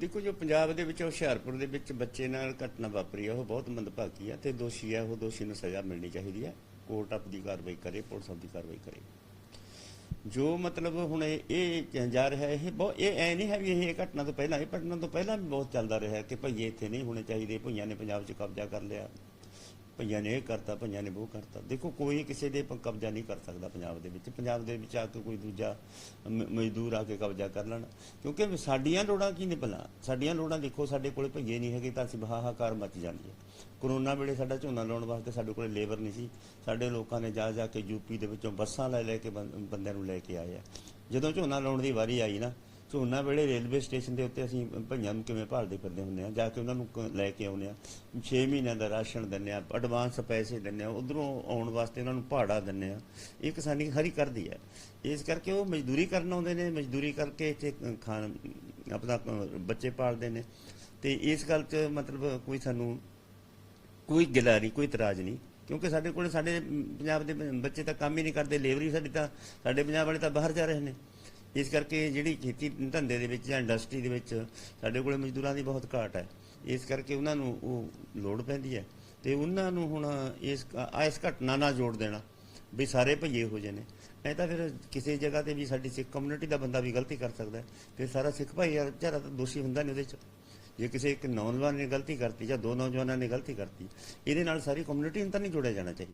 ਦੇਖੋ ਜੋ ਪੰਜਾਬ ਦੇ ਵਿੱਚ ਹੁਸ਼ਿਆਰਪੁਰ ਦੇ ਵਿੱਚ ਬੱਚੇ ਨਾਲ ਘਟਨਾ ਵਾਪਰੀ ਆ, ਉਹ ਬਹੁਤ ਮੰਦਭਾਗੀ ਆ ਤੇ ਦੋਸ਼ੀ ਆ, ਉਹ ਦੋਸ਼ੀ ਨੂੰ ਸਜ਼ਾ ਮਿਲਣੀ ਚਾਹੀਦੀ ਆ। ਕੋਰਟ ਆਪਦੀ ਕਾਰਵਾਈ ਕਰੇ, ਪੁਲਿਸ ਆਪਦੀ ਕਾਰਵਾਈ ਕਰੇ। ਜੋ ਮਤਲਬ ਹੁਣ ਇਹ ਇਹ ਜਾ ਰਿਹਾ, ਇਹ ਬਹੁਤ ਇਹ ਐ ਨਹੀਂ ਹੈ ਵੀ ਇਹ ਘਟਨਾ ਤੋਂ ਪਹਿਲਾਂ, ਇਹ ਘਟਨਾ ਤੋਂ ਪਹਿਲਾਂ ਵੀ ਬਹੁਤ ਚੱਲਦਾ ਰਿਹਾ ਕਿ ਭਈਏ ਇੱਥੇ ਨਹੀਂ ਹੋਣੇ ਚਾਹੀਦੇ, ਭਈਆਂ ਨੇ ਪੰਜਾਬ 'ਚ ਕਬਜ਼ਾ ਕਰ ਲਿਆ। ਭਈਆਂ ਨੇ ਇਹ ਕਰਤਾ, ਭਈਆਂ ਨੇ ਉਹ ਕਰਤਾ। ਦੇਖੋ, ਕੋਈ ਕਿਸੇ ਦੇ ਕਬਜ਼ਾ ਨਹੀਂ ਕਰ ਸਕਦਾ ਪੰਜਾਬ ਦੇ ਵਿੱਚ। ਪੰਜਾਬ ਦੇ ਵਿੱਚ ਆ ਕੇ ਕੋਈ ਦੂਜਾ ਮ- ਮਜ਼ਦੂਰ ਆ ਕੇ ਕਬਜ਼ਾ ਕਰ ਲੈਣ। ਕਿਉਂਕਿ ਸਾਡੀਆਂ ਲੋੜਾਂ ਕੀ ਨੇ ਭਲਾ? ਸਾਡੀਆਂ ਲੋੜਾਂ ਦੇਖੋ, ਸਾਡੇ ਕੋਲੇ ਭਈਏ ਨਹੀਂ ਹੈਗੇ ਤਾਂ ਅਸੀਂ ਬਹਾਹਾਕਾਰ ਮਚ ਜਾਂਦੀ ਹੈ ਕਰੋਨਾ ਵੇਲੇ ਸਾਡਾ ਝੋਨਾ ਲਾਉਣ ਵਾਸਤੇ ਸਾਡੇ ਕੋਲੇ ਲੇਬਰ ਨਹੀਂ ਸੀ। ਸਾਡੇ ਲੋਕਾਂ ਨੇ ਜਾ ਜਾ ਕੇ ਯੂਪੀ ਦੇ ਵਿੱਚੋਂ ਬੱਸਾਂ ਲੈ ਲੈ ਕੇ ਬੰ- ਬੰਦਿਆਂ ਨੂੰ ਲੈ ਕੇ ਆਏ ਆ। ਜਦੋਂ ਝੋਨਾ ਲਾਉਣ ਦੀ ਵਾਰੀ ਆਈ ਨਾ ਝੋਨਾ ਵੇਲੇ ਰੇਲਵੇ ਸਟੇਸ਼ਨ ਦੇ ਉੱਤੇ ਅਸੀਂ ਭਈਆਂ ਨੂੰ ਕਿਵੇਂ ਭਾਲਦੇ ਫਿਰਦੇ ਹੁੰਦੇ ਆ ਜਾ ਕੇ ਉਹਨਾਂ ਨੂੰ ਕ- ਲੈ ਕੇ ਆਉਂਦੇ ਆ 6 ਮਹੀਨਿਆਂ ਦਾ ਰਾਸ਼ਨ ਦਿੰਦੇ ਆ ਐਡਵਾਂਸ ਪੈਸੇ ਦਿੰਦੇ ਆ ਉਧਰੋਂ ਆਉਣ ਵਾਸਤੇ ਉਹਨਾਂ ਨੂੰ ਭਾੜਾ ਦਿੰਦੇ ਆ ਇਹ ਕਿਸਾਨੀ ਹਰੀ ਕਰਦੀ ਹੈ। ਇਸ ਕਰਕੇ ਉਹ ਮਜ਼ਦੂਰੀ ਕਰਨ ਆਉਂਦੇ ਨੇ, ਮਜ਼ਦੂਰੀ ਕਰਕੇ ਇੱਥੇ ਖਾਣ, ਆਪਣਾ ਬੱਚੇ ਪਾਲਦੇ ਨੇ। ਤੇ ਇਸ ਗੱਲ 'ਚ ਮਤਲਬ ਕੋਈ ਸਾਨੂੰ ਕੋਈ ਗਿਲਾ ਨਹੀਂ ਕੋਈ ਇਤਰਾਜ਼ ਨਹੀਂ। ਕਿਉਂਕਿ ਸਾਡੇ ਕੋਲ ਸਾਡੇ ਪੰਜਾਬ ਦੇ ਬੱਚੇ ਤਾਂ ਕੰਮ ਹੀ ਨਹੀਂ ਕਰਦੇ, ਲੇਬਰ ਹੀ ਸਾਡੀ ਤਾਂ, ਸਾਡੇ ਪੰਜਾਬ ਵਾਲੇ ਤਾਂ ਬਾਹਰ ਜਾ ਰਹੇ ਨੇ। ਇਸ ਕਰਕੇ ਜਿਹੜੀ ਖੇਤੀ ਧੰਦੇ ਦੇ ਵਿੱਚ ਜਾਂ ਇੰਡਸਟਰੀ ਦੇ ਵਿੱਚ ਸਾਡੇ ਕੋਲੇ ਮਜ਼ਦੂਰਾਂ ਦੀ ਬਹੁਤ ਘਾਟ ਹੈ। ਇਸ ਕਰਕੇ ਉਹਨਾਂ ਨੂੰ ਉਹ ਲੋੜ ਪੈਂਦੀ ਹੈ ਤੇ ਉਹਨਾਂ ਨੂੰ ਹੁਣ ਇਸ ਆ ਇਸ ਘਟਨਾ ਨਾਲ ਜੋੜ ਦੇਣਾ ਵੀ ਸਾਰੇ ਭਈਏ ਹੋ ਜੇ ਨੇ। ਐ ਤਾਂ ਫਿਰ ਕਿਸੇ ਜਗ੍ਹਾ ਤੇ ਵੀ ਸਾਡੀ ਸਿੱਖ ਕਮਿਊਨਿਟੀ ਦਾ ਬੰਦਾ ਵੀ ਗਲਤੀ ਕਰ ਸਕਦਾ ਹੈ ਫਿਰ ਸਾਰਾ ਸਿੱਖ ਭਾਈ ਵਿਚਾਰਾ ਤਾਂ ਦੋਸ਼ੀ ਹੁੰਦਾ ਨਹੀਂ ਉਹਦੇ ਚ। ਜੇ ਕਿਸੇ ਇੱਕ ਨੌਜਵਾਨ ਨੇ ਗਲਤੀ ਕਰਤੀ ਜਾਂ ਦੋ ਨੌਜਵਾਨਾਂ ਨੇ ਗਲਤੀ ਕਰਤੀ, ਇਹਦੇ ਨਾਲ ਸਾਰੀ ਕਮਿਊਨਿਟੀ ਨੂੰ ਤਾਂ ਨਹੀਂ ਜੋੜਿਆ ਜਾਣਾ ਚਾਹੀਦਾ।